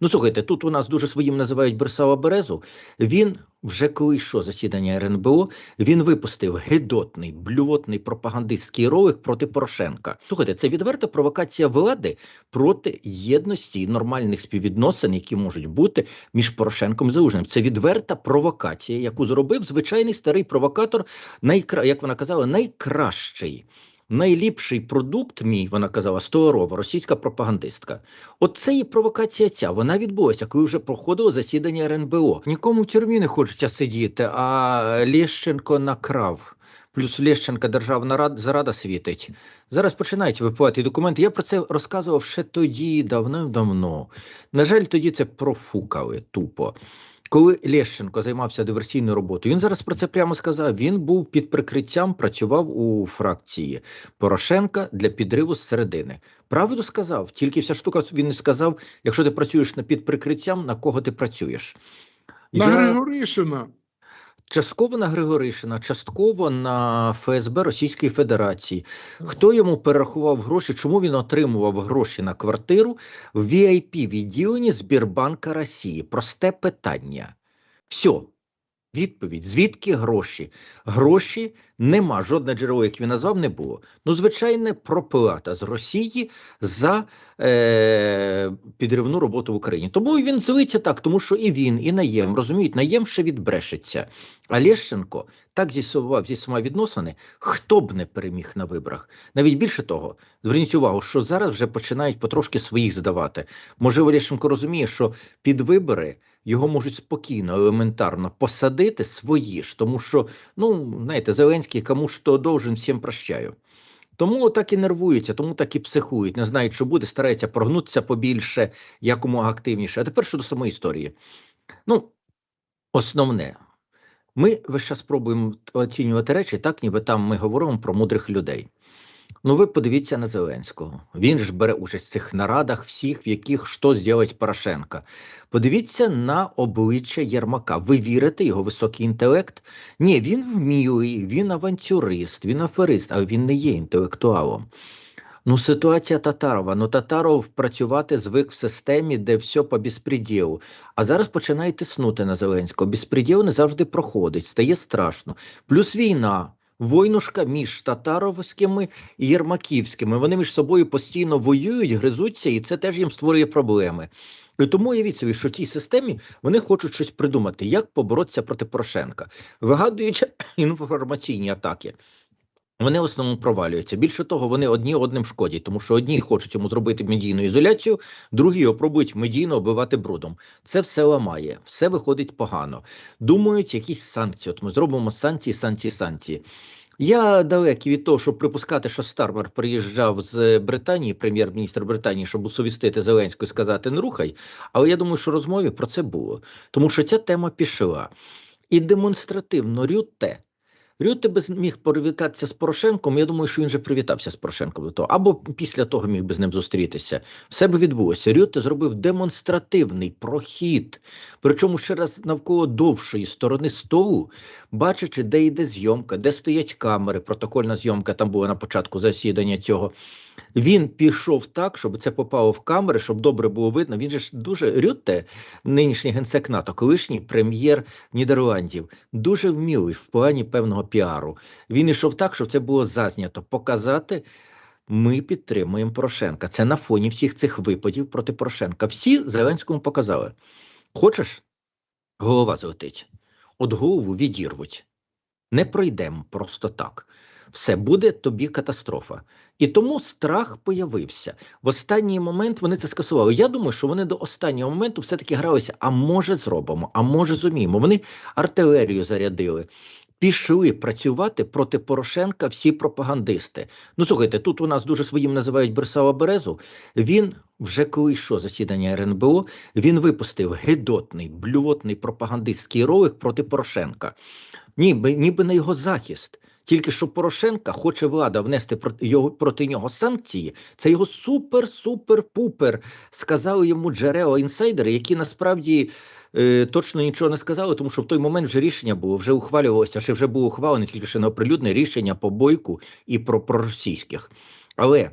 Ну, слухайте, тут у нас дуже своїм називають Берсава Березу. Він вже коли йшло засідання РНБО, він випустив гидотний, блювотний пропагандистський ролик проти Порошенка. Слухайте, це відверта провокація влади проти єдності і нормальних співвідносин, які можуть бути між Порошенком і Залужним. Це відверта провокація, яку зробив звичайний старий провокатор, найкра... як вона казала, найкращий. Найліпший продукт мій, вона казала, Стоярова, російська пропагандистка. От це і провокація ця. Вона відбулася, коли вже проходило засідання РНБО. Нікому в тюрмі не хочеться сидіти, а Лещенко накрав. Плюс Лещенка державна рад, зарада світить. Зараз починають випивати документи. Я про це розказував ще тоді, давно-давно. На жаль, тоді це профукали тупо. Коли Лещенко займався диверсійною роботою, він зараз про це прямо сказав. Він був під прикриттям, працював у фракції Порошенка для підриву з середини. Правду сказав, тільки вся штука він не сказав: якщо ти працюєш на під прикриттям, на кого ти працюєш? На Я- Григоришина. Частково на Григоришина, частково на ФСБ Російської Федерації. Хто йому перерахував гроші? Чому він отримував гроші на квартиру в vip відділенні Збірбанка Росії? Просте питання. Все. Відповідь: звідки гроші? Гроші нема. Жодне джерело, як він назвав, не було. Ну, звичайне, проплата з Росії за е, підривну роботу в Україні. Тому він злиться так, тому що і він, і наєм, розуміють, наєм ще відбрешеться. А Лещенко так з'ясував зі своїми відносини, хто б не переміг на виборах. Навіть більше того, зверніть увагу, що зараз вже починають потрошки своїх здавати. Можливо, Лещенко розуміє, що під вибори його можуть спокійно, елементарно посадити свої ж, тому що, ну, знаєте, Зеленський кому що должен, всім прощаю. Тому так і нервуються, тому так і психують, не знають, що буде, стараються прогнутися побільше, якомога активніше. А тепер щодо самої історії. Ну, основне, ми весь час спробуємо оцінювати речі, так ніби там ми говоримо про мудрих людей. Ну, ви подивіться на Зеленського. Він ж бере участь в цих нарадах, всіх, в яких що зробить Порошенка. Подивіться на обличчя Єрмака. Ви вірите його високий інтелект? Ні, він вмілий, він авантюрист, він аферист, але він не є інтелектуалом. Ну, ситуація Татарова. Ну, Татаров працювати звик в системі, де все по безпреділу. А зараз починає тиснути на Зеленського. Безпреділ не завжди проходить, стає страшно. Плюс війна. Войнушка між татаровськими і єрмаківськими. Вони між собою постійно воюють, гризуться, і це теж їм створює проблеми. І тому уявіть собі, що в цій системі вони хочуть щось придумати, як поборотися проти Порошенка, вигадуючи інформаційні атаки. Вони в основному провалюються. Більше того, вони одні одним шкодять, тому що одні хочуть йому зробити медійну ізоляцію, другі його пробують медійно оббивати брудом. Це все ламає, все виходить погано. Думають, якісь санкції. От ми зробимо санкції, санкції, санкції. Я далекий від того, щоб припускати, що Стармер приїжджав з Британії, прем'єр-міністр Британії, щоб усовістити Зеленську і сказати не рухай. Але я думаю, що розмові про це було, тому що ця тема пішла. І демонстративно Рютте Рюте би міг привітатися з Порошенком. Я думаю, що він вже привітався з Порошенком до того, або після того міг би з ним зустрітися. Все би відбулося. Рюте зробив демонстративний прохід, причому ще раз навколо довшої сторони столу, бачачи, де йде зйомка, де стоять камери. Протокольна зйомка там була на початку засідання цього. Він пішов так, щоб це попало в камери, щоб добре було видно. Він же ж дуже Рютте, нинішній генсек НАТО, колишній прем'єр Нідерландів, дуже вмілий в плані певного піару. Він ішов так, щоб це було зазнято, показати. Ми підтримуємо Порошенка. Це на фоні всіх цих випадів проти Порошенка. Всі Зеленському показали. Хочеш? Голова злетить. От голову відірвуть. Не пройдемо просто так. Все буде тобі катастрофа. І тому страх появився. В останній момент вони це скасували. Я думаю, що вони до останнього моменту все-таки гралися, а може зробимо, а може зуміємо. Вони артилерію зарядили. Пішли працювати проти Порошенка всі пропагандисти. Ну слухайте, тут у нас дуже своїм називають Берсава Березу. Він вже коли йшло засідання РНБО, він випустив гидотний, блювотний пропагандистський ролик проти Порошенка. Ніби, ніби на його захист. Тільки що Порошенка хоче влада внести його проти нього санкції. Це його супер-супер-пупер. Сказали йому джерела інсайдери, які насправді е, точно нічого не сказали, тому що в той момент вже рішення було, вже ухвалювалося, ще вже було ухвалене, тільки ще не оприлюдне рішення по бойку і про проросійських. Але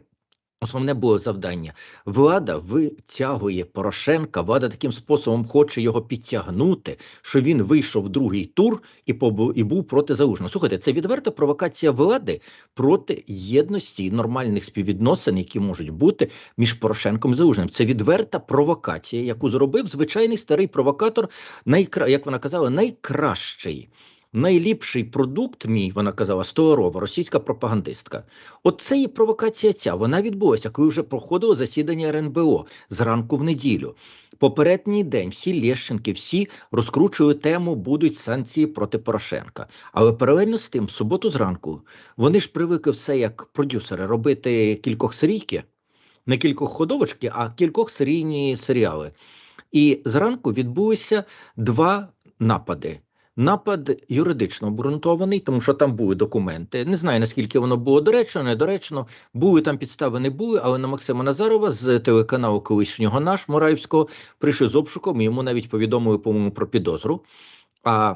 Основне було завдання. Влада витягує Порошенка, влада таким способом хоче його підтягнути, що він вийшов в другий тур і і був проти залужного. Слухайте, це відверта провокація влади проти єдності і нормальних співвідносин, які можуть бути між Порошенком і Залужним. Це відверта провокація, яку зробив звичайний старий провокатор, найкра... як вона казала, найкращий. Найліпший продукт мій, вона казала, Столарова, російська пропагандистка. От це і провокація ця. Вона відбулася, коли вже проходило засідання РНБО зранку в неділю. Попередній день всі Лещенки, всі розкручували тему, будуть санкції проти Порошенка. Але паралельно з тим, в суботу зранку, вони ж привикли все як продюсери робити кількох серійки, не кількох ходовочки, а кількох серійні серіали. І зранку відбулися два напади. Напад юридично обґрунтований, тому що там були документи. Не знаю наскільки воно було доречно, недоречно. Були там підстави, не були, але на Максима Назарова з телеканалу колишнього наш Мураївського прийшли з обшуком. Йому навіть повідомили, по-моєму, про підозру. А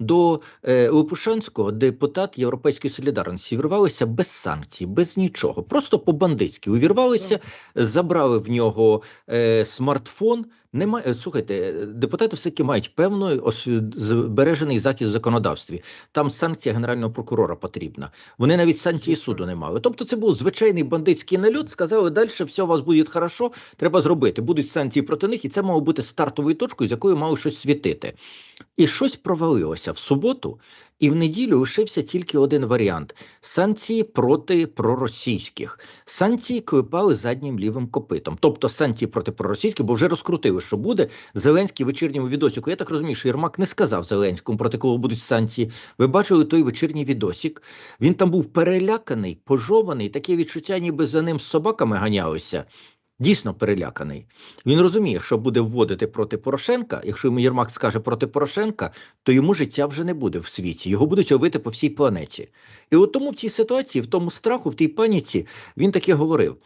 до е, Лопушанського депутат Європейської солідарності вірвалися без санкцій, без нічого, просто по-бандитськи увірвалися, забрали в нього е, смартфон. Немає, слухайте, е, депутати все-таки мають певний ос- збережений захист в законодавстві. Там санкція генерального прокурора потрібна. Вони навіть санкції суду не мали. Тобто, це був звичайний бандитський нальот. Сказали, далі все у вас буде хорошо, треба зробити. Будуть санкції проти них, і це мало бути стартовою точкою, з якою мало щось світити. І щось провалилося в суботу, і в неділю лишився тільки один варіант: санкції проти проросійських. Санкції клепали заднім лівим копитом. Тобто санкції проти проросійських, бо вже розкрутили, що буде. Зеленський в вечірньому відосіку. Я так розумію, що Єрмак не сказав Зеленському, проти кого будуть санкції. Ви бачили той вечірній відосік. Він там був переляканий, пожований, таке відчуття, ніби за ним з собаками ганялися. Дійсно переляканий. Він розуміє, що буде вводити проти Порошенка. Якщо йому Єрмак скаже проти Порошенка, то йому життя вже не буде в світі. Його будуть ловити по всій планеті. І от тому в цій ситуації, в тому страху, в тій паніці, він таке говорив.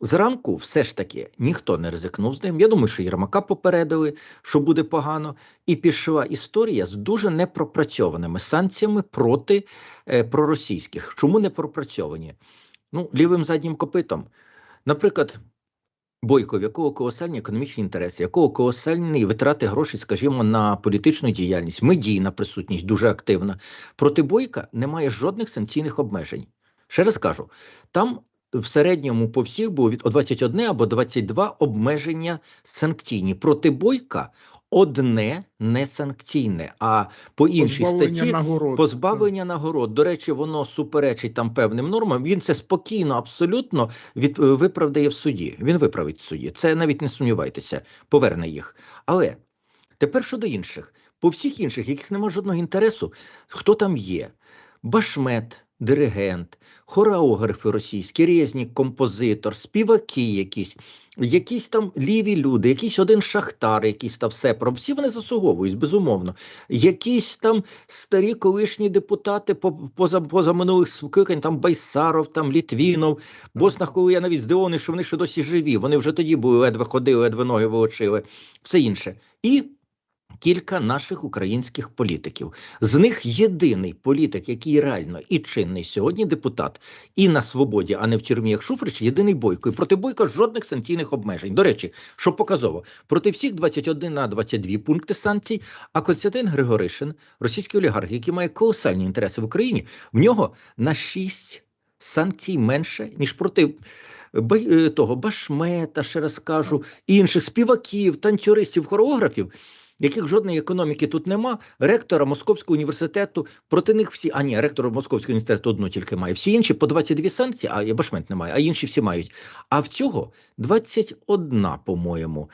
Зранку все ж таки ніхто не ризикнув з ним. Я думаю, що Єрмака попередили, що буде погано, і пішла історія з дуже непропрацьованими санкціями проти е, проросійських. Чому не пропрацьовані? Ну, лівим заднім копитом. Наприклад, Бойко, в якого колосальні економічні інтереси, якого колосальні витрати грошей, скажімо, на політичну діяльність, медійна присутність дуже активна. Проти Бойка немає жодних санкційних обмежень. Ще раз кажу, там в середньому по всіх було від 21 або 22 обмеження санкційні. Проти Бойка одне не санкційне, а по іншій Позбавлення статті нагород. Позбавлення нагород. До речі, воно суперечить там певним нормам. Він це спокійно, абсолютно від, е, виправдає в суді. Він виправить в суді. Це навіть не сумнівайтеся, поверне їх. Але тепер щодо інших, по всіх інших, яких немає жодного інтересу, хто там є? Башмет, диригент, хореографи російські, резнік, композитор, співаки якісь, якісь там ліві люди, якийсь один шахтар, який став сепром. Всі вони заслуговують, безумовно. Якісь там старі колишні депутати поза, поза минулих скликань, там Байсаров, там Літвінов, Боснах, коли я навіть здивований, що вони ще досі живі. Вони вже тоді були ледве ходили, ледве ноги волочили, все інше. І кілька наших українських політиків. З них єдиний політик, який реально і чинний сьогодні депутат, і на свободі, а не в тюрмі, як Шуфрич, єдиний Бойко. І проти Бойка жодних санкційних обмежень. До речі, що показово, проти всіх 21 на 22 пункти санкцій, а Костянтин Григоришин, російський олігарх, який має колосальні інтереси в Україні, в нього на 6 санкцій менше, ніж проти е, того Башмета, ще раз кажу, інших співаків, танцюристів, хореографів, яких жодної економіки тут нема, ректора Московського університету, проти них всі, а ні, ректор Московського університету одну тільки має. Всі інші по 22 санкції, а є Башмет немає, а інші всі мають. А в цього 21, по-моєму,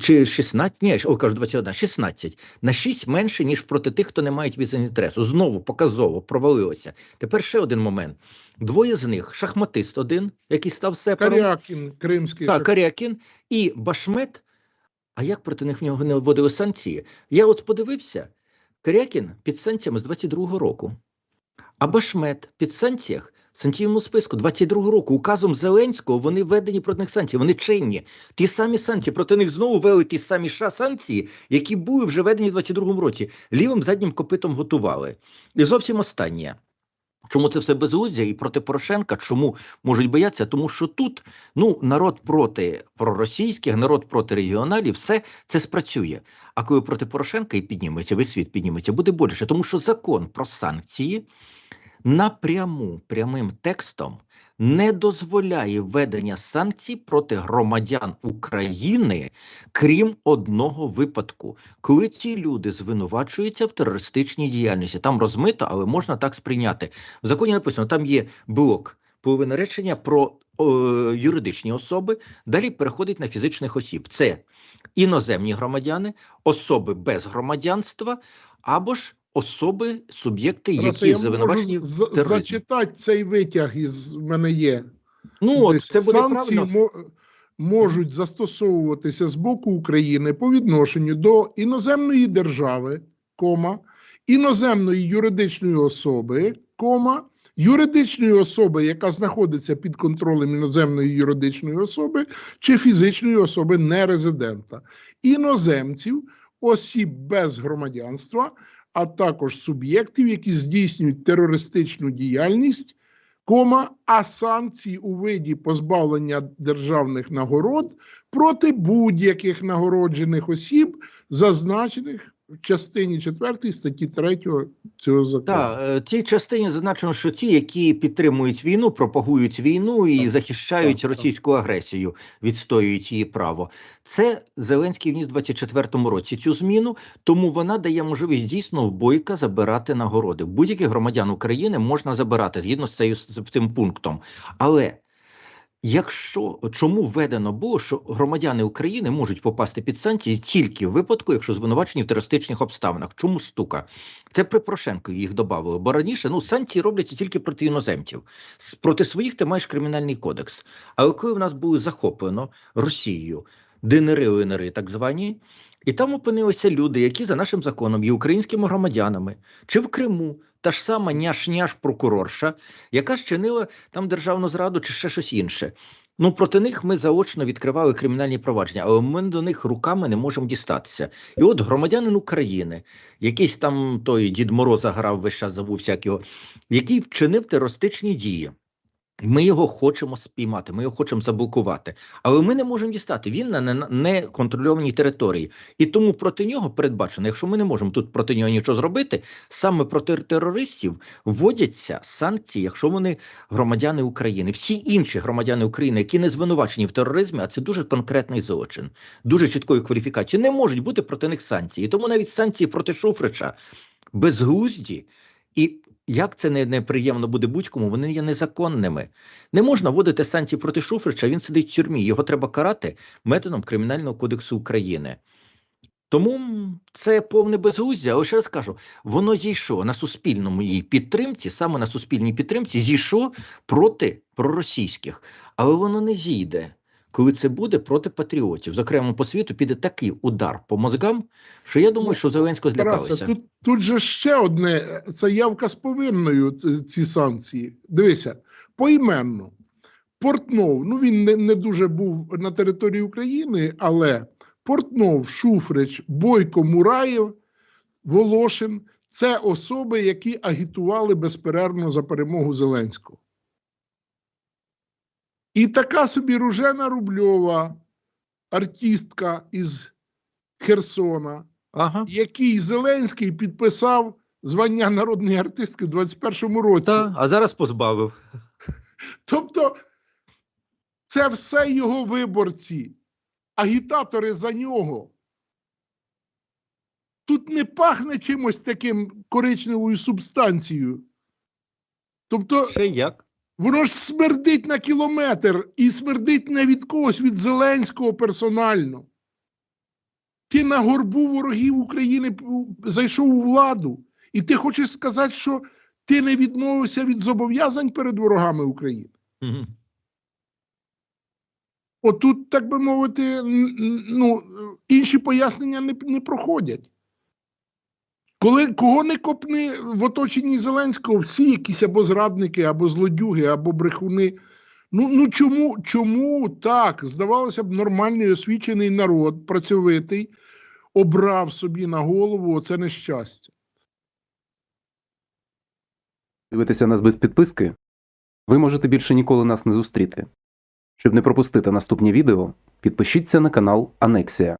чи 16, ні, о, кажу 21, 16, на 6 менше, ніж проти тих, хто не мають бізнес-інтересу. Знову показово провалилося. Тепер ще один момент. Двоє з них, шахматист один, який став сепером, Карякін, кримський. так, Карякін і Башмет. А як проти них в нього не вводили санкції? Я от подивився: Карякін під санкціями з 22-го року, а Башмет під санкціях в санкційному списку 22-го року. Указом Зеленського вони введені проти них санкції. Вони чинні. Ті самі санкції проти них знову ввели ті самі ша санкції, які були вже введені в 22-му році. Лівим заднім копитом готували. І зовсім останнє. Чому це все безглуздя і проти Порошенка? Чому можуть боятися? Тому що тут ну народ проти проросійських, народ проти регіоналів, все це спрацює. А коли проти Порошенка і підніметься, весь світ підніметься, буде боляче, тому що закон про санкції напряму прямим текстом не дозволяє введення санкцій проти громадян України, крім одного випадку, коли ці люди звинувачуються в терористичній діяльності. Там розмито, але можна так сприйняти. В законі написано, там є блок половина речення про юридичні особи. Далі переходить на фізичних осіб. Це іноземні громадяни, особи без громадянства або ж особи, суб'єкти, які я звинувачені можу в тероризмі. зачитати цей витяг із мене є. Ну от Десь це буде санкції правильно. мо- можуть застосовуватися з боку України по відношенню до іноземної держави, кома, іноземної юридичної особи, кома, юридичної особи, яка знаходиться під контролем іноземної юридичної особи, чи фізичної особи нерезидента, іноземців, осіб без громадянства, а також суб'єктів, які здійснюють терористичну діяльність кома, а санкції у виді позбавлення державних нагород проти будь-яких нагороджених осіб, зазначених в частині 4 статті 3 цього закону. Так, е, тій частині зазначено, що ті, які підтримують війну, пропагують війну і Так, захищають так, так. російську агресію, відстоюють її право. Це Зеленський вніс у 24-му році цю зміну, тому вона дає можливість дійсно в бойка забирати нагороди. Будь-яких громадян України можна забирати згідно з цим пунктом. Але Якщо чому введено було, що громадяни України можуть попасти під санкції тільки в випадку, якщо звинувачені в терористичних обставинах. Чому стука? Це при Порошенкові їх додали. Бо раніше ну санкції робляться тільки проти іноземців. Проти своїх ти маєш кримінальний кодекс. Але коли в нас були захоплено Росією, ДНР, ЛНР, так звані, і там опинилися люди, які за нашим законом є українськими громадянами, чи в Криму, та ж сама няш-няш прокурорша, яка щинила там державну зраду чи ще щось інше. Ну проти них ми заочно відкривали кримінальні провадження, але ми до них руками не можемо дістатися. І от громадянин України, якийсь там той Дід Мороза грав весь час, забув його, який вчинив терористичні дії. Ми його хочемо спіймати, ми його хочемо заблокувати, але ми не можемо дістати. Він на не- неконтрольованій території, і тому проти нього передбачено, якщо ми не можемо тут проти нього нічого зробити, саме проти терористів вводяться санкції, якщо вони громадяни України. Всі інші громадяни України, які не звинувачені в тероризмі, а це дуже конкретний злочин, дуже чіткої кваліфікації, не можуть бути проти них санкції. Тому навіть санкції проти Шуфрича безглузді і. Як це не неприємно буде будь-кому, вони є незаконними. Не можна вводити санкції проти Шуфрича, він сидить в тюрмі. Його треба карати методом Кримінального кодексу України. Тому це повне безглуздя. Але ще раз кажу, воно зійшло на суспільному її підтримці, саме на суспільній підтримці, зійшло проти проросійських, але воно не зійде. Коли це буде проти патріотів, зокрема по світу піде такий удар по мозгам, що я думаю, Ну, що Зеленського злякалися. тут, тут же ще одне, це явка з повинною, ці санкції. Дивися, поіменно. Портнов, ну він не, не дуже був на території України, але Портнов, Шуфрич, Бойко, Мураєв, Волошин це особи, які агітували безперервно за перемогу Зеленського. І така собі Ружена Рубльова, артистка із Херсона, Ага. який Зеленський підписав звання народної артистки в 21-му році. Та, а зараз позбавив. Тобто це все його виборці, агітатори за нього. Тут не пахне чимось таким коричневою субстанцією. Тобто, Ще як? Воно ж смердить на кілометр і смердить не від когось, від Зеленського персонально. Ти на горбу ворогів України зайшов у владу, і ти хочеш сказати, що ти не відмовився від зобов'язань перед ворогами України. Мгм. Отут, так би мовити, ну, інші пояснення не, не проходять. Коли кого не копни в оточенні Зеленського, всі якісь або зрадники, або злодюги, або брехуни. Ну, ну чому, чому так? Здавалося б, нормальний освічений народ, працьовитий, обрав собі на голову оце нещастя. Дивитеся нас без підписки? Ви можете більше ніколи нас не зустріти. Щоб не пропустити наступні відео, підпишіться на канал Анексія.